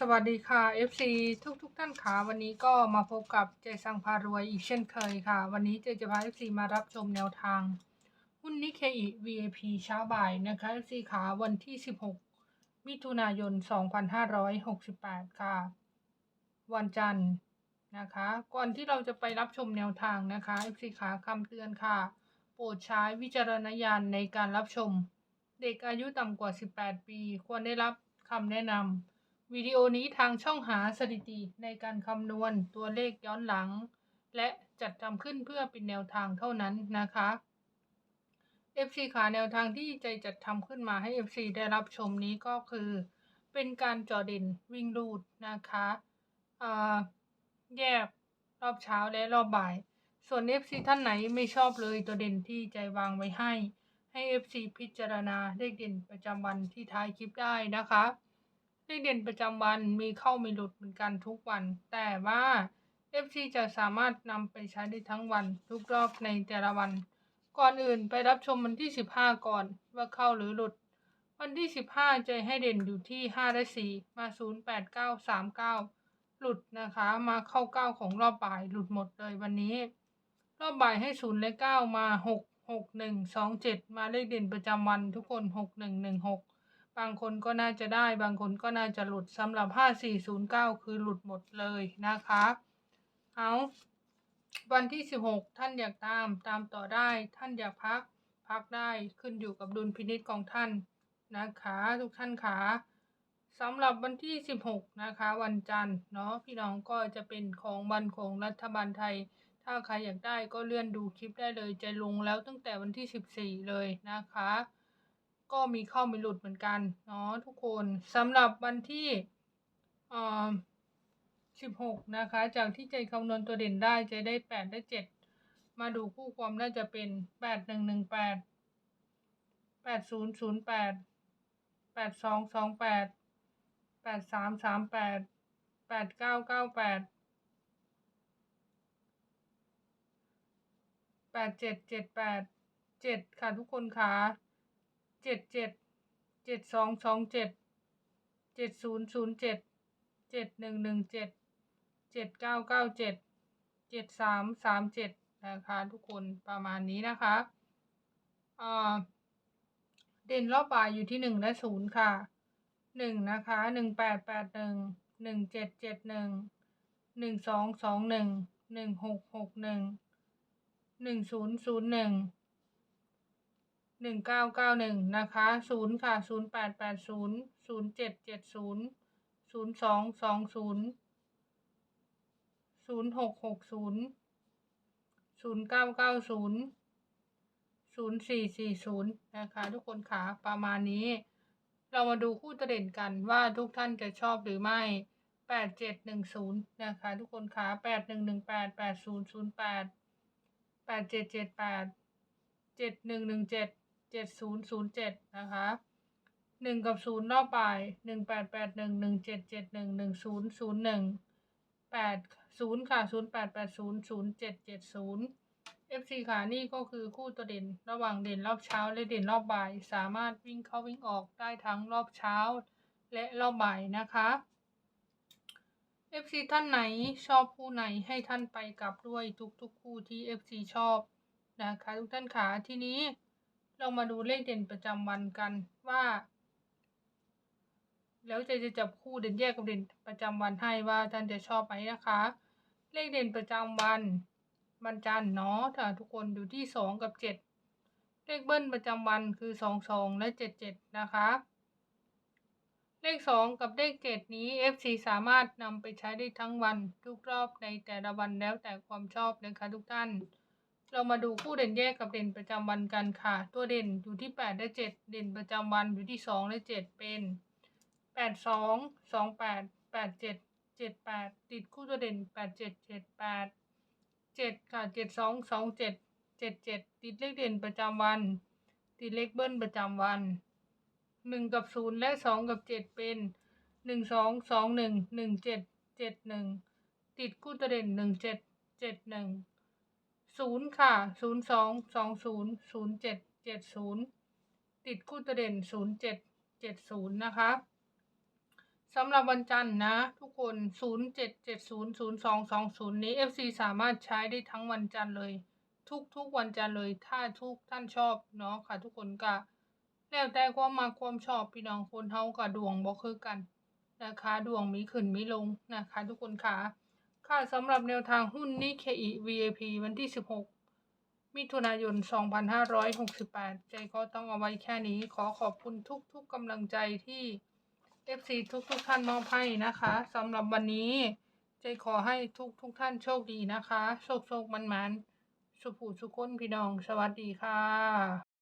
สวัสดีค่ะ FC ทุกทุกท่านค่ะวันนี้ก็มาพบกับเจสังพารวยอีกเช่นเคยค่ะ วันนี้เจจะพา FC มารับชมแนวทาง หุ้นนิเคอิ VIP เช้าบ่ายนะคะ FC ขาวันที่ 16 มิถุนายน 2568 ค่ะ วันจันทร์นะคะ ก่อนที่เราจะไปรับชมแนวทางนะคะ FC ขาคำเตือนค่ะ โปรดใช้วิจารณญาณในการรับชม เด็กอายุต่ำกว่า 18 ปี ควรได้รับคำแนะนำ วิดีโอนี้ทางช่องหาสถิติในการคำนวณตัวเลขย้อนหลัง และจัดทำขึ้นเพื่อเป็นแนวทางเท่านั้นนะคะ FC ขาแนวทางที่ใจจัดทำขึ้นมาให้ FC ได้รับชมนี้ก็คือ เป็นการจอเด่นวิ่งรูดนะคะอ่าแยกรอบเช้าและรอบบ่าย ส่วน FC ท่านไหนไม่ชอบเลยตัวเด่นที่ใจวางไว้ให้ ให้ FC พิจารณาเลขเด่นประจำวันที่ท้ายคลิปได้นะคะ เลขเด่นประจำวันมีเข้ามีหลุดเหมือนกันทุกวัน แต่ว่า FC จะสามารถนำไปใช้ได้ทั้งวันทุกรอบในแต่ละวัน ก่อนอื่นไปรับชมวันที่ 15 ก่อนว่าเข้าหรือหลุด วันที่ 15 จะให้เด่นอยู่ที่ 5 และ 4 มา 0 8 9 3 9 หลุดนะคะ มาเข้า 9 ของรอบบ่ายหลุดหมดเลยวันนี้ รอบบ่ายให้ 0 และ 9 มา 6 6 1 2 7 มาเลขเด่นประจำวันทุกคน 6 1 1 6 บางคนก็น่าจะได้ บางคนก็น่าจะหลุดสำหรับ 5409 คือหลุดหมดเลยนะคะเอาวันที่ 16 ท่านอยากตามตามต่อได้ ท่านอยากพักพักได้ขึ้นอยู่กับดุลพินิจของท่านนะคะ ทุกท่านขาสำหรับวันที่ 16 นะคะ วันจันทร์เนาะพี่น้องก็จะเป็นของวันของรัฐบาลไทย ถ้าใครอยากได้ก็เลื่อนดูคลิปได้เลยจะลงแล้วตั้งแต่วันที่ 14 เลยนะคะ ก็มีเข้ามีหลุดเหมือนกันเนาะทุกคนสำหรับวันที่เอ่อ16นะคะ จากที่ใจคำนวณตัวเด่นได้ใจได้8ได้7มาดูคู่ความน่าจะเป็น8 1 1 8 8 0 0 8 8 2 2 8 8 3 3 8 8 9 9 8 8 7 7 8 7ค่ะทุกคนค่ะ เจ็ดเจ็ดเจ็ดสองสองเจ็ดเจ็ดศูนย์ศูนย์เจ็ดเจ็ดหนึ่งหนึ่งเจ็ดเจ็ดเก้าเก้าเจ็ดเจ็ดสามสามเจ็ดนะคะทุกคนประมาณนี้นะคะอ่าเด่นรอบบ่ายอยู่ที่หนึ่งและศูนย์ค่ะหนึ่งนะคะหนึ่งแปดแปดหนึ่งหนึ่งเจ็ดเจ็ดหนึ่งหนึ่งสองสองหนึ่งหนึ่งหกหกหนึ่งหนึ่งศูนย์ศูนย์หนึ่ง หนึ่งเก้าเก้าหนึ่งนะคะศูนย์ค่ะศูนย์แปดแปดศูนย์ศูนย์เจ็ดเจ็ดศูนย์ศูนย์สองสองศูนย์ศูนย์หกหกศูนย์ศูนย์เก้าเก้าศูนย์ศูนย์สี่สี่ศูนย์นะคะ ทุกคนค่ะประมาณนี้ เรามาดูคู่ตเด่นกันว่าทุกท่านจะชอบหรือไม่แปดเจ็ดหนึ่งศูนย์นะคะทุกคนค่ะแปดหนึ่งหนึ่งแปดแปดศูนย์ศูนย์แปดแปดเจ็ดเจ็ดแปดเจ็ดหนึ่งหนึ่งเจ็ด เจ็ดศูนย์ศูนย์เจ็ดนะคะหนึ่งกับศูนย์รอบบ่ายหนึ่งแปดแปดหนึ่งหนึ่งเจ็ดเจ็ดหนึ่งหนึ่งศูนย์ศูนย์หนึ่งแปดศูนย์ค่ะศูนย์แปดแปดศูนย์ศูนย์เจ็ดเจ็ดศูนย์ FC ค่ะนี่ก็คือคู่ตัวเด่นระหว่างเด่นรอบเช้าและเด่นรอบบ่าย สามารถวิ่งเข้าวิ่งออกได้ทั้งรอบเช้า และรอบบ่ายนะคะ FC ท่านไหนชอบคู่ไหนให้ท่านไปกลับด้วยทุกๆคู่ที่ FC ชอบนะคะทุกท่านขาทีนี้ เรามาดูเลขเด่นประจำวันกันว่า แล้วจะจะจับคู่เด่นแยกกับเด่นประจำวันให้ว่าท่านจะชอบไหมนะคะ เลขเด่นประจำวันวันจันทร์เนาะถ้าทุกคนอยู่ที่สองกับเจ็ดเลขเบิ้ลประจำวันคือสองสองและเจ็ดเจ็ดนะคะ เลขสองกับเลขเจ็ดนี้ FC สามารถนำไปใช้ได้ทั้งวันทุกรอบในแต่ละวันแล้วแต่ความชอบนะคะทุกท่าน เรามาดูคู่เด่นแยกกับเด่นประจำวันกันค่ะ ตัวเด่นอยู่ที่แปดและเจ็ดเด่นประจำวันอยู่ที่สองและเจ็ดเป็นแปดสองสองแปดแปดเจ็ดเจ็ดแปดติดคู่ตัวเด่นแปดเจ็ดเจ็ดแปดเจ็ดค่ะเจ็ดสองสองเจ็ดเจ็ดเจ็ดติดเลขเด่นประจำวัน ติดเลขเบิ้ลประจำวันหนึ่งกับศูนย์และสองกับเจ็ดเป็นหนึ่งสองสองหนึ่งหนึ่งเจ็ดเจ็ดหนึ่งติดคู่ตัวเด่นหนึ่งเจ็ดเจ็ดหนึ่ง ศูนย์ค่ะศูนย์สองสองศูนย์ศูนย์เจ็ดเจ็ดศูนย์ติดคู่ตัวเด่นศูนย์เจ็ดเจ็ดศูนย์นะคะสำหรับวันจันทร์นะ ทุกคน 07700220 นี้ FC สามารถใช้ได้ทั้งวันจันทร์เลย ทุกๆวันจันทร์เลย ถ้าทุกท่านชอบเนาะค่ะ ทุกคนก็แล้วแต่ความมาความชอบพี่น้องคนเฮากับดวงบ่คือกัน นะคะ ดวงมีขึ้นมีลงนะคะ ทุกคนค่ะ ค่ะสำหรับแนวทางหุ้นนิเคอิ VIP วันที่ 16 มิถุนายน 2568 ใจก็ต้องเอาไว้แค่นี้ขอขอบคุณทุกๆกำลังใจที่ FC ทุกๆท่านมอบให้นะคะสำหรับวันนี้ ใจขอให้ทุกๆท่านโชคดีนะคะ โชคโชคมันมันๆสุขผู้สุขคนพี่น้อง สวัสดีค่ะ